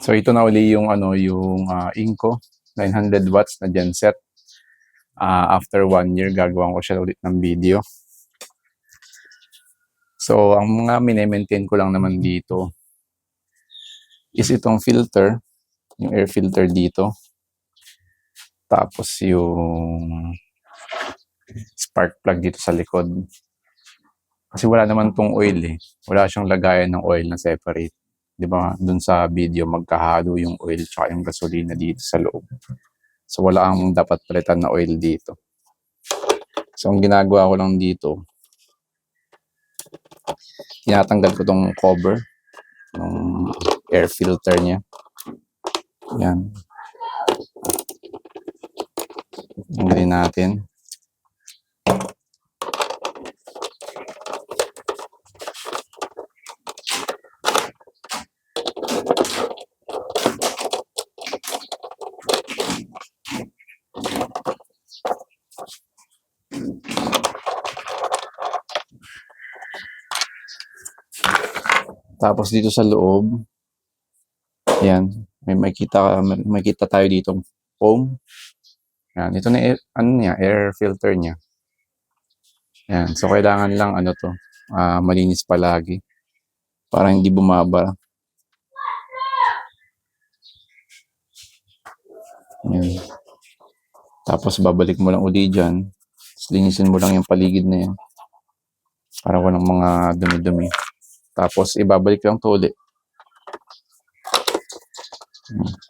So ito na uli yung ano yung ah, Inco 900 watts na genset. Ah, after one year gagawan ko siya ulit ng video. So ang mga mine-maintain ko lang naman dito is itong filter, yung air filter dito. Tapos yung spark plug dito sa likod. Kasi wala naman tong oil eh. Wala siyang lagayan ng oil na separate. 'Di ba? Doon sa video magkahalo yung oil tsaka yung gasolina dito sa loob. So wala ang dapat palitan na oil dito. So ang ginagawa ko lang dito, tinatanggal ko tong cover ng air filter niya. Yan. Tanggalin natin. Tapos dito sa loob, yan, may makita may makita tayo dito foam. Yan, ito na air, ano niya, air filter niya. Yan, so kailangan lang ano to, ah, malinis palagi para hindi bumaba. Yan. Tapos babalik mo lang uli dyan. Tapos linisin mo lang yung paligid na yan. Para walang mga dumi-dumi. Tapos ibabalik lang to ulit. Hmm.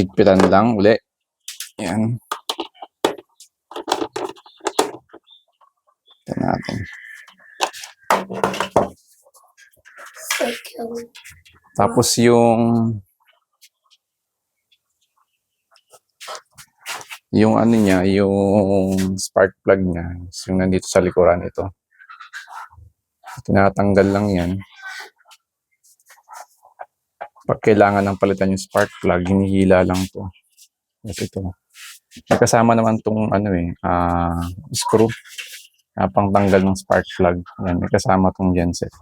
Higpitan lang uli. Yan. Ito natin. Tapos yung yung ano niya, yung spark plug niya, yung nandito sa likuran ito. Tinatanggal lang yan. Pag kailangan ng palitan yung spark plug, hinihila lang to. Ito ito. May kasama naman tong ano eh, ah, screw. na pangtanggal ng spark plug. Yan, may kasama tong genset.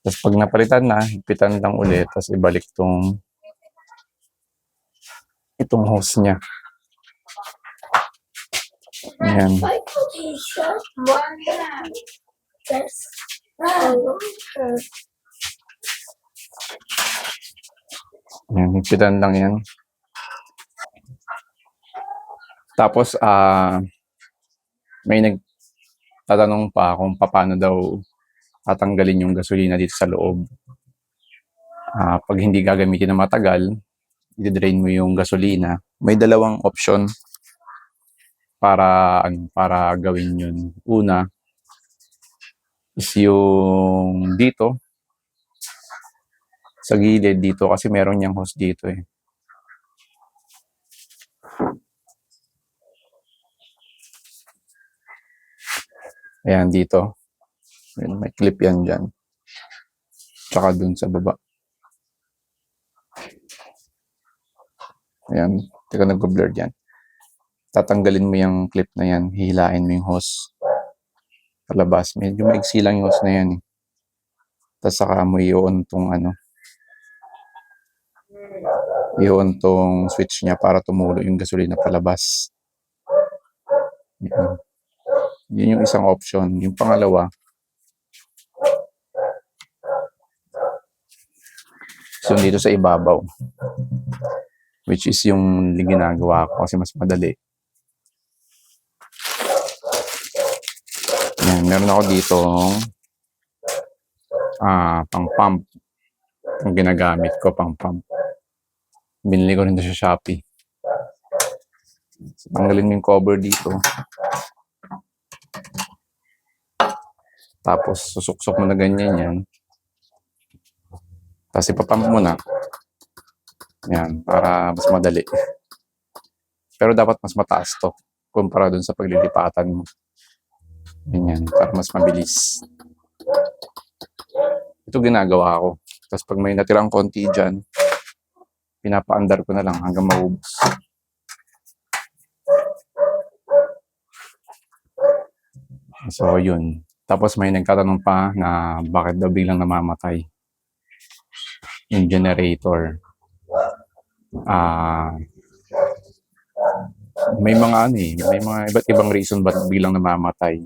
Tapos pag napalitan na, higpitan lang ulit, tapos ibalik tong itong hose niya. Ayan. Ayan, higpitan lang yan. Tapos, ah, may nagtatanong pa kung paano daw tatanggalin yung gasolina dito sa loob. Ah, pag hindi gagamitin na matagal, i-drain mo yung gasolina. May dalawang option para ano, para gawin yun. Una is yung dito sa gilid dito kasi meron niyang hose dito eh. Ayan dito. May clip yan dyan. Tsaka dun sa baba. Ayan. Teka nag-blur dyan. Tatanggalin mo yung clip na yan. Hihilain mo yung hose. Palabas. Medyo maiksi lang yung hose na yan eh. Tapos saka mo i-on tong ano. I-on tong switch niya para tumulo yung gasolina palabas. Yan. Yun yung isang option. Yung pangalawa, so dito sa ibabaw. Which is yung ginagawa ko kasi mas madali. Yan, meron ako dito ah, pang pump. Ang ginagamit ko pang pump. Binili ko rin sa Shopee. Tanggalin mo yung cover dito. Tapos susuksok mo na ganyan yan. Tapos ipapump mo na. Yan, para mas madali. Pero dapat mas mataas to kumpara dun sa paglilipatan mo. Ganyan, para mas mabilis. Ito ginagawa ko. Tapos pag may natirang konti dyan, pinapaandar ko na lang hanggang maubos. So, yun. Tapos may nagtatanong pa na bakit daw biglang namamatay yung generator. Ah, may mga ano eh, may mga iba't ibang reason ba't biglang namamatay.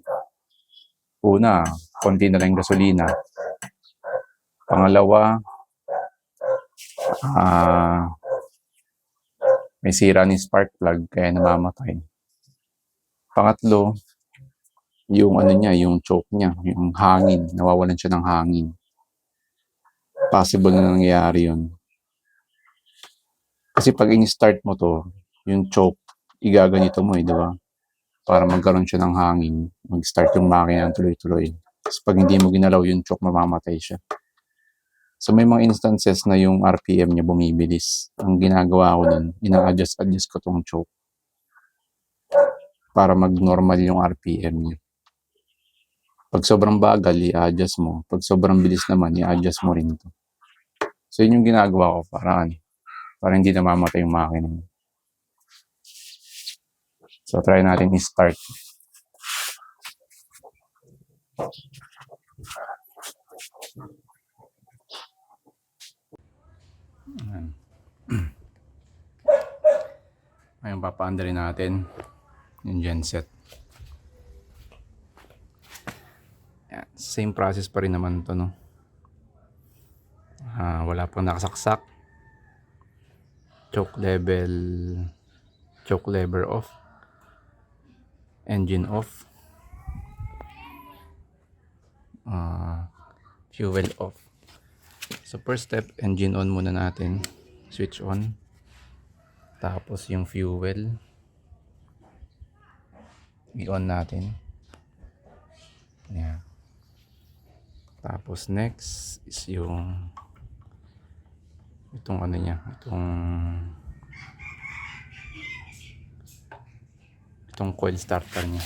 Una, konti na lang gasolina. Pangalawa, ah, may sira ni spark plug kaya namamatay. Pangatlo, yung ano niya, yung choke niya, yung hangin, nawawalan siya ng hangin. Possible na nangyayari yun. Kasi pag in-start mo to, yung choke, igaganito mo eh, di ba? Para magkaroon siya ng hangin, mag-start yung makina ng tuloy-tuloy. Tapos pag hindi mo ginalaw yung choke, mamamatay siya. So may mga instances na yung RPM niya bumibilis. Ang ginagawa ko nun, ina-adjust-adjust ko tong choke para mag-normal yung RPM niya. Pag sobrang bagal, i-adjust mo. Pag sobrang bilis naman, i-adjust mo rin to. So yun yung ginagawa ko para ano, para hindi namamatay yung makina. So try natin i-start. Ayan. Ngayon papaandarin natin yung genset. Ayan. Same process pa rin naman to no. Ah, wala pang nakasaksak. Choke level choke lever off. Engine off. Ah, fuel off. So first step, engine on muna natin. Switch on. Tapos yung fuel. I-on natin. Ayan. Tapos next is yung itong ano niya, itong itong coil starter niya.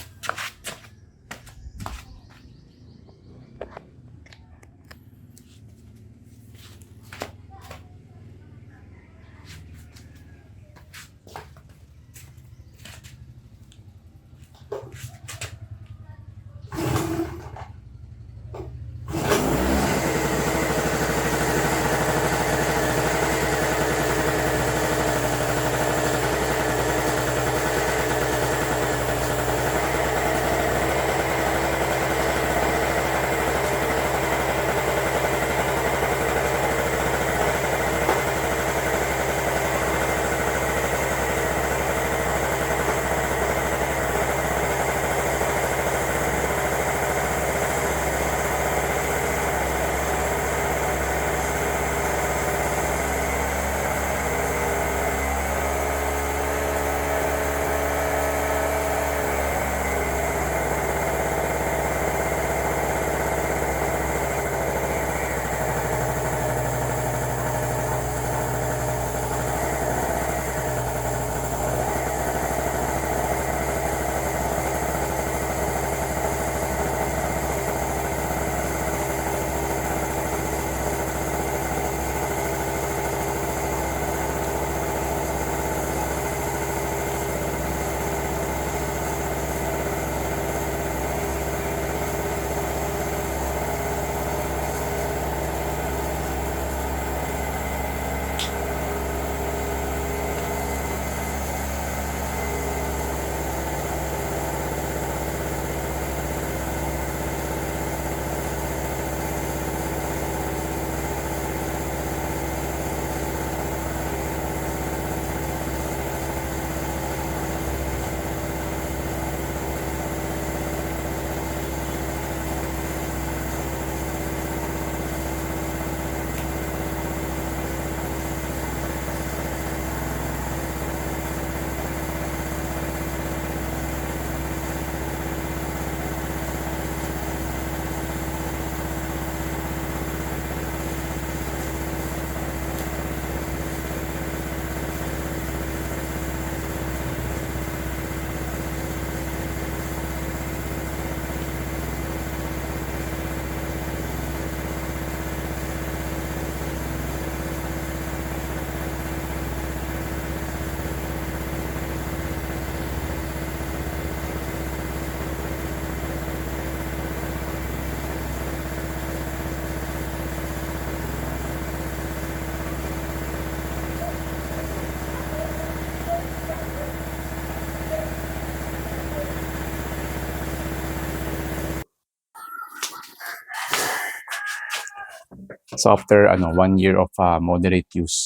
So after ano, one year of ah, moderate use,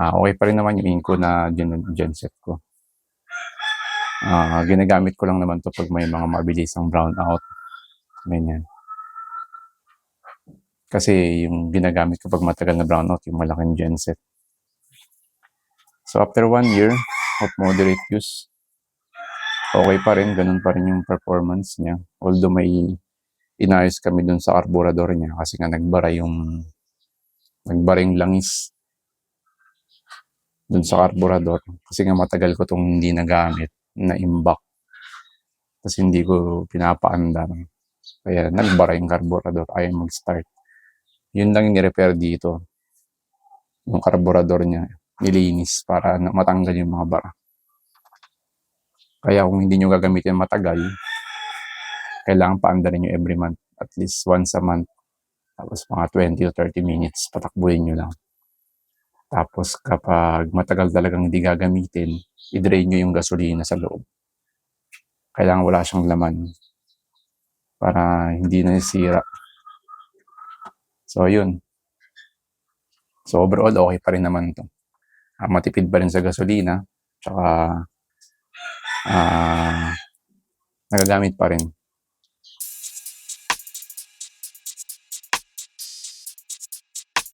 ah okay pa rin naman yung Inco na gen genset ko. Ah, ginagamit ko lang naman 'to pag may mga mabilisang brownout, ganyan. Kasi yung ginagamit ko 'pag matagal na brownout yung malaking genset. So after one year of moderate use, okey pa rin, gano'n pa rin yung performance niya. Although may inayos kami dun sa karburador niya kasi nga nagbara yung nagbara yung langis. Dun sa karburador kasi nga matagal ko 'tong hindi nagamit, na-imbak. Tas hindi ko pinapaandar. Kaya nagbara yung karburador, ayaw mag-start. Yun lang yung ni-repair dito. Yung karburador niya, nilinis para na matanggal yung mga bara. Kaya kung hindi niyo gagamitin matagal, kailangan paandarin niyo every month, at least once a month. Tapos mga 20 to 30 minutes patakbuhin niyo lang. Tapos kapag matagal talagang hindi gagamitin, i-drain niyo yung gasolina sa loob. Kailangan wala siyang laman para hindi nasisira. So yun. So overall, okey pa rin naman 'to. Ah, matipid pa rin sa gasolina, tsaka ah, nagagamit pa rin.